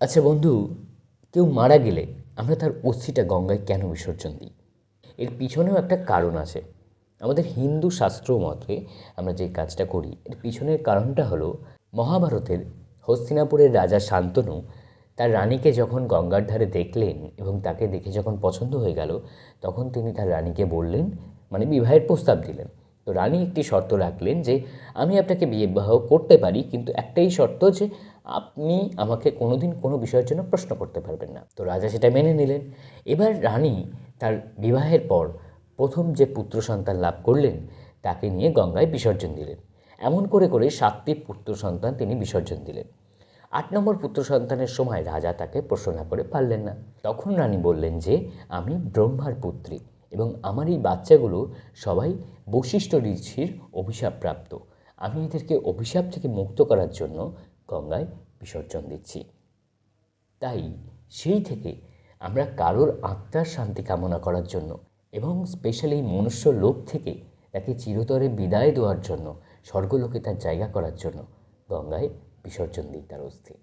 আচ্ছা বন্ধু, কেউ মারা গেলে আমরা তার অস্থিটা গঙ্গায় কেন বিসর্জন দিই? এর পিছনেও একটা কারণ আছে। আমাদের হিন্দু শাস্ত্র মতে আমরা যে কাজটা করি, এর পিছনের কারণটা হলো মহাভারতের হস্তিনাপুরের রাজা শান্তনু তার রানীকে যখন গঙ্গার ধারে দেখলেন এবং তাকে দেখে যখন পছন্দ হয়ে গেল, তখন তিনি তার রানীকে বললেন মানে বিবাহের প্রস্তাব দিলেন। তো রানী একটি শর্ত রাখলেন যে আমি আপনাকে বিয়ে বিবাহ করতে পারি, কিন্তু একটাই শর্ত যে আপনি আমাকে কোনোদিন কোনো বিষয়ের জন্য প্রশ্ন করতে পারবেন না। তো রাজা সেটা মেনে নিলেন। এবার রানী তার বিবাহের পর প্রথম যে পুত্র সন্তান লাভ করলেন, তাকে নিয়ে গঙ্গায় বিসর্জন দিলেন। এমন করে করে সাতটি পুত্র সন্তান তিনি বিসর্জন দিলেন। আট নম্বর পুত্র সন্তানের সময় রাজা তাকে প্রশ্ন করে পারলেন না। তখন রানী বললেন যে, আমি ব্রহ্মার পুত্রী। এবং আমার এই বাচ্চাগুলো সবাই বশিষ্ঠ ঋষির অভিশাপপ্রাপ্ত। আমি এদেরকে অভিশাপ থেকে মুক্ত করার জন্য গঙ্গায় বিসর্জন দিচ্ছি। তাই সেই থেকে আমরা কারোর আত্মার শান্তি কামনা করার জন্য এবং স্পেশালি মনুষ্য লোক থেকে তাকে চিরতরে বিদায় দেওয়ার জন্য, স্বর্গলোকে তার জায়গা করার জন্য গঙ্গায় বিসর্জন দিই তার অস্থি।